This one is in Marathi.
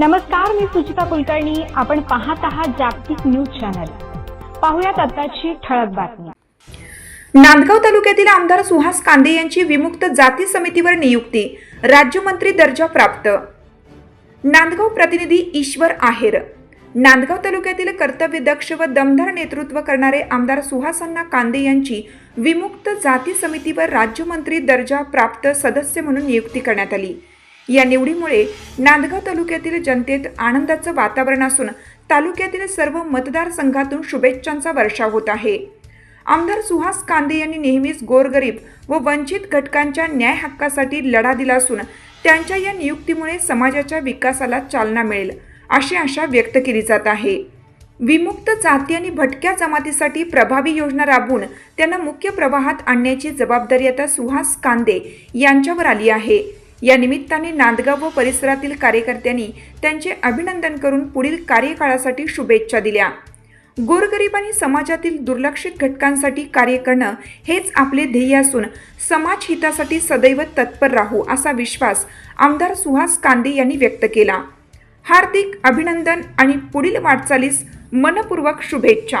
नमस्कार मी सुचिता कुलकर्णी. आपण पाहत आहात जागतिक न्यूज चॅनल. पाहुयात आताची ठळक बातमी. नांदगाव तालुक्यातील आमदार सुहास कांदे यांची विमुक्त जाती समितीवर नियुक्ती राज्यमंत्री दर्जा प्राप्त. नांदगाव प्रतिनिधी ईश्वर आहेर. नांदगाव तालुक्यातील कर्तव्यदक्ष व दमदार नेतृत्व करणारे आमदार सुहासांना कांदे यांची विमुक्त जाती समितीवर राज्यमंत्री दर्जा प्राप्त सदस्य म्हणून नियुक्ती करण्यात आली. या निवडीमुळे नांदगाव तालुक्यातील जनतेत आनंदाचं वातावरण असून तालुक्यातील सर्व मतदारसंघातून शुभेच्छांचा वर्षाव होत आहे. आमदार सुहास कांदे यांनी नेहमीच गोरगरीब व वंचित घटकांच्या न्याय हक्कासाठी लढा दिला असून त्यांच्या या नियुक्तीमुळे समाजाच्या विकासाला चालना मिळेल अशी आशा व्यक्त केली जात आहे. विमुक्त जाती आणि भटक्या जमातीसाठी प्रभावी योजना राबवून त्यांना मुख्य प्रवाहात आणण्याची जबाबदारी आता सुहास कांदे यांच्यावर आली आहे. या निमित्ताने नांदगाव व परिसरातील कार्यकर्त्यांनी त्यांचे अभिनंदन करून पुढील कार्यकाळासाठी शुभेच्छा दिल्या. गोरगरीब आणि समाजातील दुर्लक्षित घटकांसाठी कार्य करणं हेच आपले ध्येय असून समाज हितासाठी सदैव तत्पर राहू असा विश्वास आमदार सुहास कांदे यांनी व्यक्त केला. हार्दिक अभिनंदन आणि पुढील वाटचालीस मनपूर्वक शुभेच्छा.